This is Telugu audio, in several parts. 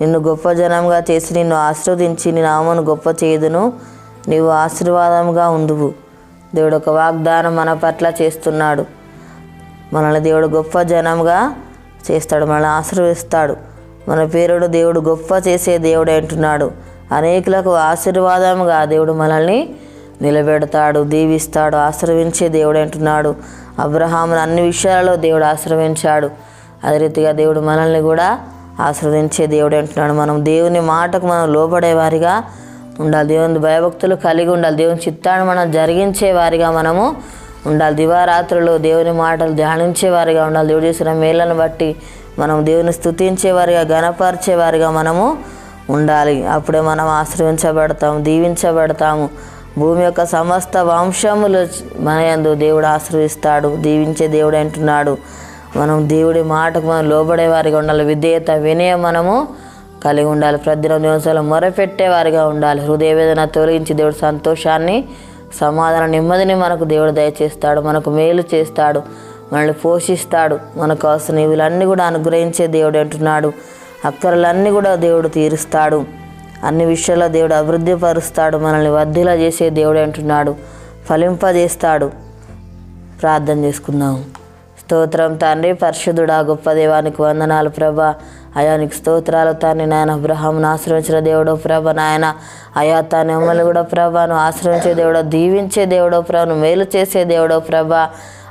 నిన్ను గొప్ప జనంగా చేసి నిన్ను ఆశీర్వదించి నీ నామను గొప్ప చేయదును. నీవు ఆశీర్వాదంగా ఉందువు దేవుడు ఒక వాగ్దానం మన పట్ల చేస్తున్నాడు. మనల్ని దేవుడు గొప్ప జనంగా చేస్తాడు మనల్ని ఆశీర్వదిస్తాడు. మన పేరుడు దేవుడు గొప్ప చేసే దేవుడు అంటున్నాడు. అనేకులకు ఆశీర్వాదంగా దేవుడు మనల్ని నిలబెడతాడు దీవిస్తాడు ఆశ్రవించే దేవుడు అంటున్నాడు. అబ్రహామును అన్ని విషయాలలో దేవుడు ఆశ్రవించాడు అదే రీతిగా దేవుడు మనల్ని కూడా ఆశ్రవదించే దేవుడు అంటున్నాడు. మనం దేవుని మాటకు మనం లోబడే వారిగా ఉండాలి. దేవుని భయభక్తులు కలిగి ఉండాలి. దేవుని చిత్తాన్ని మనం జరిగించే వారిగా మనము ఉండాలి. దివారాత్రులు దేవుని మాటలు ధ్యానించే వారిగా ఉండాలి. దేవుడు చేసిన మేళ్ళను బట్టి మనం దేవుని స్థుతించేవారిగా వారిగా గణపరిచే వారిగా మనము ఉండాలి. అప్పుడే మనం ఆశ్రయించబడతాము దీవించబడతాము. భూమి యొక్క సమస్త వంశములు మన యందు దేవుడు ఆశ్రయిస్తాడు. దీవించే దేవుడు అంటున్నాడు. మనం దేవుడి మాటకు మనం లోబడే వారిగా ఉండాలి. విధేయత వినయం మనము కలిగి ఉండాలి. ప్రతిదినం దివసాలు మొరపెట్టే వారిగా ఉండాలి. హృదయ వేదన తొలగించి దేవుడు సంతోషాన్ని సమాధాన నెమ్మదిని మనకు దేవుడు దయచేస్తాడు. మనకు మేలు చేస్తాడు. మనల్ని పోషిస్తాడు. మనకు కావాల్సిన ఇవులన్నీ కూడా అనుగ్రహించే దేవుడు అంటున్నాడు. అక్కరలన్నీ కూడా దేవుడు తీరుస్తాడు. అన్ని విషయాల్లో దేవుడు అభివృద్ధి పరుస్తాడు. మనల్ని వర్ధిలా చేసే దేవుడు అంటున్నాడు. ఫలింపజేస్తాడు. ప్రార్థన చేసుకుందాం. స్తోత్రం తండ్రి పరిశుద్ధుడా గొప్ప దేవానికి వందనాలు ప్రభా. అయానికి స్తోత్రాలు తాన్ని నాయన. అబ్రహాంను ఆశ్రయించిన దేవుడో ప్రభ నాయన. అయా తాను మమ్మల్ని కూడా ప్రభాను ఆశ్రయించే దేవుడో దీవించే దేవుడో ప్రభను మేలు చేసే దేవుడో ప్రభ.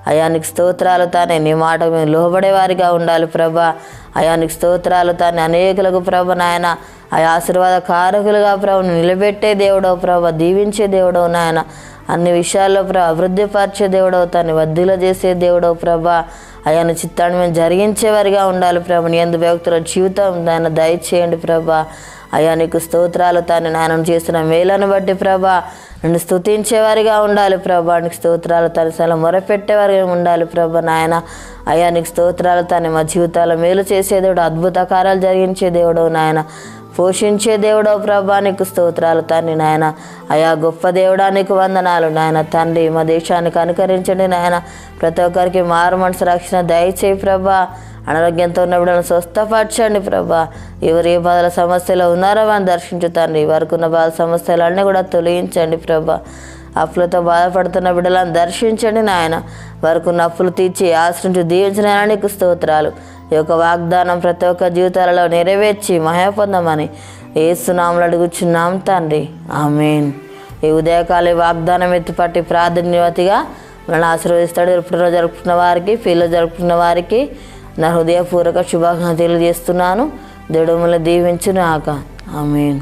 అయానికి స్తోత్రాలు తానే నీ మాట మేము లోబడే వారిగా ఉండాలి ప్రభా. అయానికి స్తోత్రాలు తానే అనేకులకు ప్రభ నాయన. ఆ ఆశీర్వాద కారకులుగా ప్రభు నిలబెట్టే దేవుడో ప్రభ దీవించే దేవుడో నాయన. అన్ని విషయాల్లో ప్రభా అభివృద్ధి పరిచే దేవుడవు తను వద్దులో చేసే దేవుడవు ప్రభా. ఆయన చిత్తాన్ని మేము జరిగించేవారిగా ఉండాలి ప్రభ. నీ ఎందు వ్యక్తుల జీవితం ఆయన దయచేయండి ప్రభా. అయా నీకు స్తోత్రాలు తాను నాయనం చేసిన మేలను బట్టి ప్రభా. నన్ను స్థుతించేవారిగా ఉండాలి ప్రభా. నీకు స్తోత్రాలు తన సల మొరపెట్టేవారిగా ఉండాలి ప్రభా నాయన. అయ్యా నీకు స్తోత్రాలు తాను మా జీవితాల మేలు చేసే దేవుడు అద్భుత కార్యాలు జరిగించే దేవుడు నాయన. పోషించే దేవుడో ప్రభా నీకు స్తోత్రాలు తండ్రి నాయన. అయా గొప్ప దేవుడా నీకు వందనాలు నాయన. తండ్రి మా దేశానికి అనుకరించండి నాయన. ప్రతి ఒక్కరికి మారు మనసు రక్షణ దయచేయి ప్రభా. అనారోగ్యంతో ఉన్న బిడ్డలను స్వస్థపరచండి ప్రభా. ఎవరు ఏ బాధల సమస్యలో ఉన్నారో వారిని దర్శించు తండ్రి. వారికి ఉన్న బాధ సమస్యలన్నీ కూడా తొలగించండి ప్రభా. అప్పులతో బాధపడుతున్న బిడ్డలను దర్శించండి నాయన. వారికి ఉన్న అప్పులు తీర్చి ఆశ్రించి దీవించిన నీకు స్తోత్రాలు. ఈ యొక్క వాగ్దానం ప్రతి ఒక్క జీవితాలలో నెరవేర్చి మహా పొందమని ఏసునాములు అడుగుచున్నాం తండ్రి. ఆమెన్. ఈ ఉదయకాల ఈ వాగ్దానం ఎత్తుపట్టి ప్రాధాన్యతగా మనల్ని ఆశీర్వదిస్తాడు. పుట్టిన జరుపుకున్న వారికి ఫీల్లో జరుపుకున్న వారికి నా హృదయపూర్వక శుభాకాంక్షలు తెలియజేస్తున్నాను దేవుడు మిమ్మల్ని దీవించునాక. ఆమెన్.